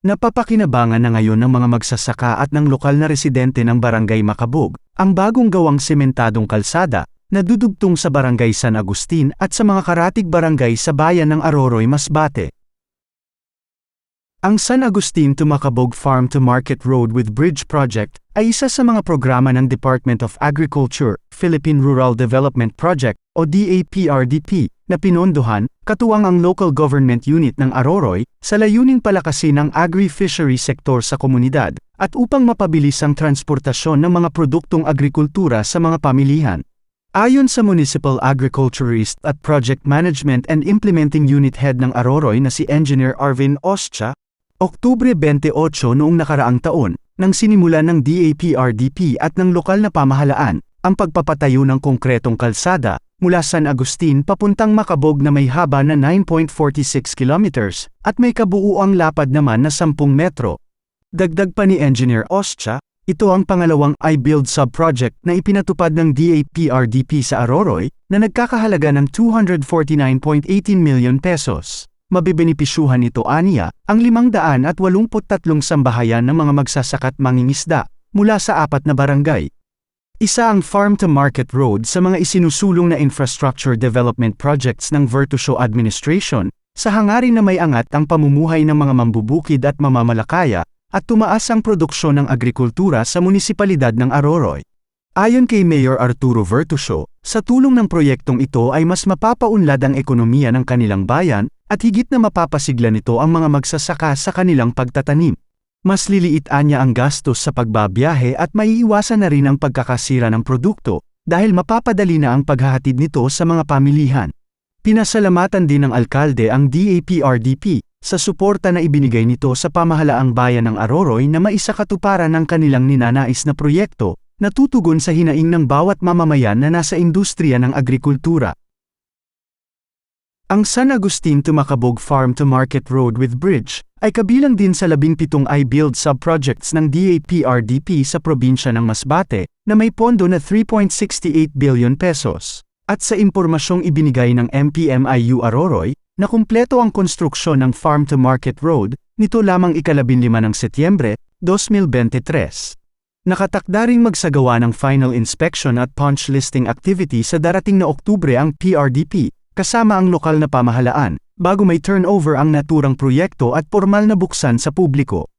Napapakinabangan na ngayon ng mga magsasaka at ng lokal na residente ng Barangay Makabog, ang bagong gawang sementadong kalsada, na dudugtong sa Barangay San Agustin at sa mga karatig barangay sa bayan ng Aroroy, Masbate. Ang San Agustin to Macabog Farm to Market Road with Bridge Project ay isa sa mga programa ng Department of Agriculture, Philippine Rural Development Project o DAPRDP na pinondohan, katuwang ang local government unit ng Aroroy, sa layuning palakasin ang agri-fishery sektor sa komunidad, at upang mapabilis ang transportasyon ng mga produktong agrikultura sa mga pamilihan. Ayon sa Municipal Agriculturist at Project Management and Implementing Unit Head ng Aroroy na si Engineer Arvin Oscha, Oktubre 28 noong nakaraang taon, nang sinimulan ng DAPRDP at ng lokal na pamahalaan, ang pagpapatayo ng konkretong kalsada, mula San Agustin papuntang Makabog na may haba na 9.46 kilometers, at may kabuuang lapad naman na 10 metro. Dagdag pa ni Engineer Oscha, ito ang pangalawang I-Build sub-project na ipinatupad ng DAPRDP sa Aroroy, na nagkakahalaga ng 249.18 million pesos. Mabibenepisyuhan ito aniya, ang 583 sambahayan ng mga magsasakat mangingisda, mula sa apat na barangay. Isa ang farm-to-market road sa mga isinusulong na infrastructure development projects ng Vertusio Administration, sa hangarin na may angat ang pamumuhay ng mga mambubukid at mamamalakaya, at tumaas ang produksyon ng agrikultura sa munisipalidad ng Aroroy. Ayon kay Mayor Arturo Vertusio, sa tulong ng proyektong ito ay mas mapapaunlad ang ekonomiya ng kanilang bayan, at higit na mapapasigla nito ang mga magsasaka sa kanilang pagtatanim. Mas liliit niya ang gastos sa pagbabiyahe at maiiwasan na rin ang pagkakasira ng produkto, dahil mapapadali na ang paghahatid nito sa mga pamilihan. Pinasalamatan din ng alkalde ang DAPRDP, sa suporta na ibinigay nito sa pamahalaang bayan ng Aroroy na maisakatuparan ng kanilang ninanais na proyekto, na tutugon sa hinaing ng bawat mamamayan na nasa industriya ng agrikultura. Ang San Agustin to Macabog Farm to Market Road with Bridge ay kabilang din sa 17 I-Build sub-projects ng DAPRDP sa probinsya ng Masbate na may pondo na 3.68 billion pesos. At sa impormasyong ibinigay ng MPMIU Aroroy, na kumpleto ang konstruksyon ng Farm to Market Road nito lamang ikalabinlima ng Setyembre, 2023. Nakatakda ring magsagawa ng final inspection at punch listing activity sa darating na Oktubre ang PRDP, kasama ang lokal na pamahalaan, bago may turnover ang naturang proyekto at formal na buksan sa publiko.